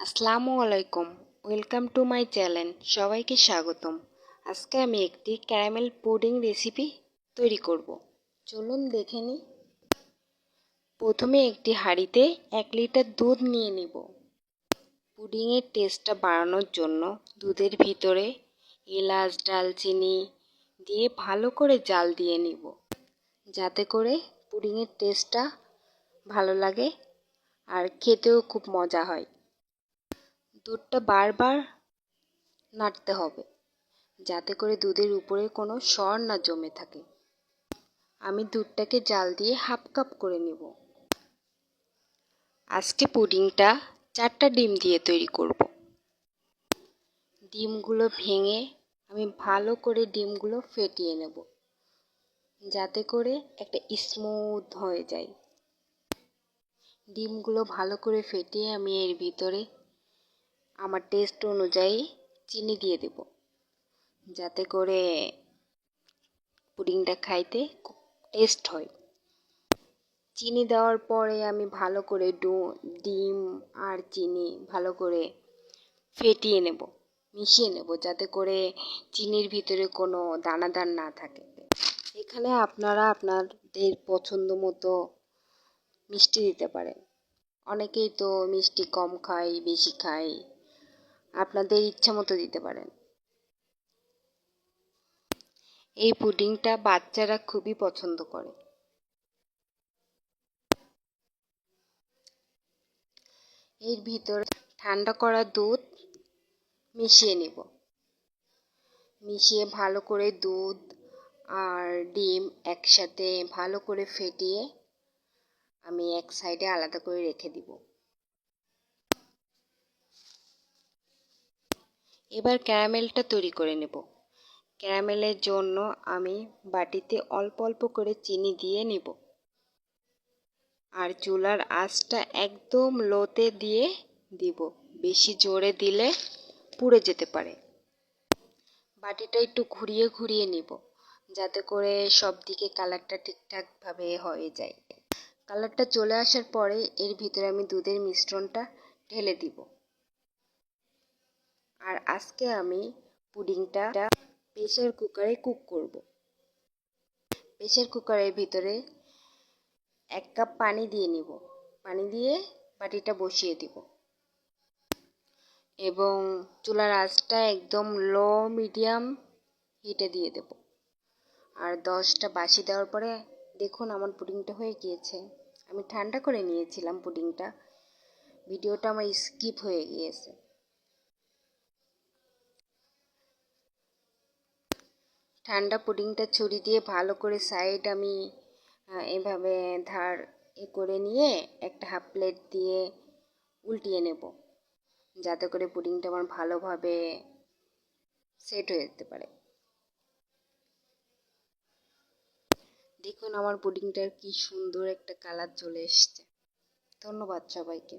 আসসালামু আলাইকুম। Welcome to my channel সবাইকে স্বাগতম। আজকে আমি একটি ক্যারামেল পুডিং রেসিপি তৈরি করব। চলুন দেখে নিই। প্রথমে একটি হাঁড়িতে এক লিটার দুধ নিয়ে নিব। পুডিংয়ের টেস্টটা বাড়ানোর জন্য দুধের ভিতরে এলাচ, ডালচিনি দিয়ে ভালো করে জাল দিয়ে নিব। যাতে করে পুডিংয়ের টেস্টটা ভালো লাগে আর খেতেও খুব মজা হয়। দুধটা বারবার নাড়তে হবে, যাতে করে দুধের উপরে কোনো সর না জমে থাকে। আমি দুধটাকে জাল দিয়ে হাফ কাপ করে নেব। আজকে পুডিংটা চারটা ডিম দিয়ে তৈরি করব। ডিমগুলো ভেঙে আমি ভালো করে ডিমগুলো ফেটিয়ে নেব, যাতে করে একটা স্মুথ হয়ে যায়। ডিমগুলো ভালো করে ফেটিয়ে আমি এর ভিতরে আমার টেস্ট অনুযায়ী চিনি দিয়ে দেব। যাতে করে পুডিংটা খাইতে টেস্ট হয়। চিনি দেওয়ার পরে আমি ভালো করে ডো, ডিম আর চিনি ভালো করে ফেটিয়ে নেব, মিশিয়ে নেব যাতে করে চিনির ভিতরে কোনো দানাদার না থাকে। এখানে আপনারা আপনাদের পছন্দ মতো মিষ্টি দিতে পারেন। অনেকেই তো মিষ্টি কম খায়, বেশি খায়। আপনাদের ইচ্ছা মতো দিতে পারেন। এই পুডিংটা বাচ্চারা খুবই পছন্দ করে। এর ভিতরে ঠান্ডা করা দুধ মিশিয়ে নেব। মিশিয়ে ভালো করে দুধ আর ডিম একসাথে ভালো করে ফেটিয়ে আমি এক সাইডে আলাদা করে রেখে দিব। এবার ক্যারামেলটা তৈরি করে নেব। ক্যারামেলের জন্য আমি বাটিতে অল্প অল্প করে চিনি দিয়ে নেব। আর চুলার আঁচটা একদম লোতে দিয়ে দিব। বেশি জোরে দিলে পুড়ে যেতে পারে। বাটিটা একটু ঘুরিয়ে ঘুরিয়ে নিব, যাতে করে সব দিকে কালারটা ঠিকঠাকভাবে হয়ে যায়। কালারটা চলে আসার পরে এর ভিতরে আমি দুধের মিশ্রণটা ঢেলে দিব। আর আজকে আমি পুডিংটা প্রেশার কুকারে কুক করব। প্রেশার কুকারের ভিতরে এক কাপ পানি দিয়ে নিব। পানি দিয়ে বাটিটা বসিয়ে দিব। এবং চুলার আঁচটা একদম লো, মিডিয়াম হিটে দিয়ে দেব। আর দশটা বাসি দেওয়ার পরে দেখুন আমার পুডিংটা হয়ে গিয়েছে। আমি ঠান্ডা করে নিয়েছিলাম পুডিংটা। ভিডিওটা আমার স্কিপ হয়ে গিয়েছে। ঠান্ডা পুডিংটা ছুরি দিয়ে ভালো করে সাইড আমি এভাবে ধার এ করে নিয়ে একটা হাফ প্লেট দিয়ে উল্টিয়ে নেব। যাতে করে পুডিংটা আমার ভালোভাবে সেট হয়ে যেতে পারে। দেখুন আমার পুডিংটার কি সুন্দর একটা কালার চলে এসছে। ধন্যবাদ সবাইকে।